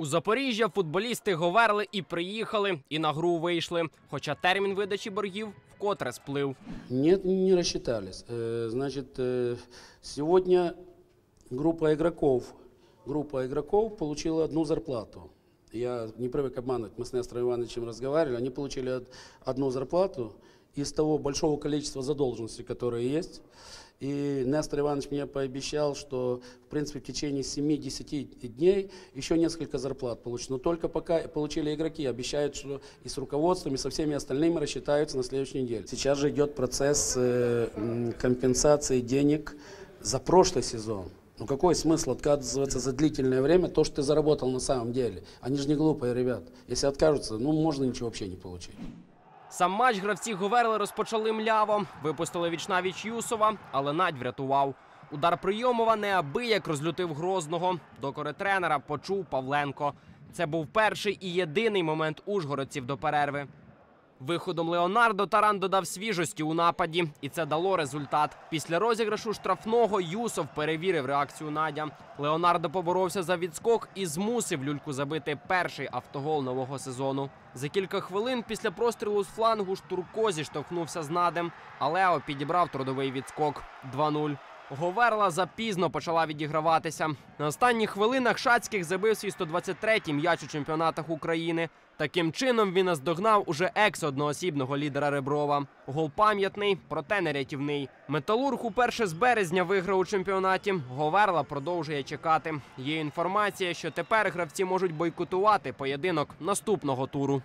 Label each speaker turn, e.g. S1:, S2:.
S1: У Запоріжжя футболісти говерли і приїхали, і на гру вийшли. Хоча термін видачі боргів вкотре сплив.
S2: Нет, не рассчитались. Э, Значит, э, сегодня группа игроков, группа игроков получила одну зарплату. Я не привык обманывать, мы с Нестором Ивановичем разговаривали, они получили од- одну зарплату из того большого количества задолженностей, которые есть. И Нестор Иванович мне пообещал, что, в принципе, в течение 7-10 дней еще несколько зарплат получат. Но только пока получили игроки, обещают, что и с руководством, и со всеми остальными рассчитаются на следующей неделе. Сейчас же идет процесс э, компенсации денег за прошлый сезон. Ну какой смысл отказываться за длительное время то, что ты заработал на самом деле? Они же не глупые ребят. Если откажутся, ну можно ничего вообще не получить.
S1: Сам матч гравці Говерли розпочали мляво. Випустили вічнавіч Юсова, але Надь врятував. Удар Прийомова неабияк розлютив Грозного. Докори тренера почув Павленко. Це був перший і єдиний момент ужгородців до перерви. Виходом Леонардо Таран додав свіжості у нападі, і це дало результат. Після розіграшу штрафного Юсов перевірив реакцію Надя. Леонардо поборовся за відскок і змусив люльку забити перший автогол нового сезону. За кілька хвилин після прострілу з флангу Штурко зіштовхнувся з надем, а Лео підібрав трудовий відскок 2-0. Говерла запізно почала відіграватися. На останніх хвилинах Шацьких забив свій 123-й м'яч у чемпіонатах України. Таким чином він наздогнав уже екс-одноосібного лідера Реброва. Гол пам'ятний, проте не рятівний. Металург уперше з березня виграв у чемпіонаті. Говерла продовжує чекати. Є інформація, що тепер гравці можуть бойкотувати поєдинок наступного туру.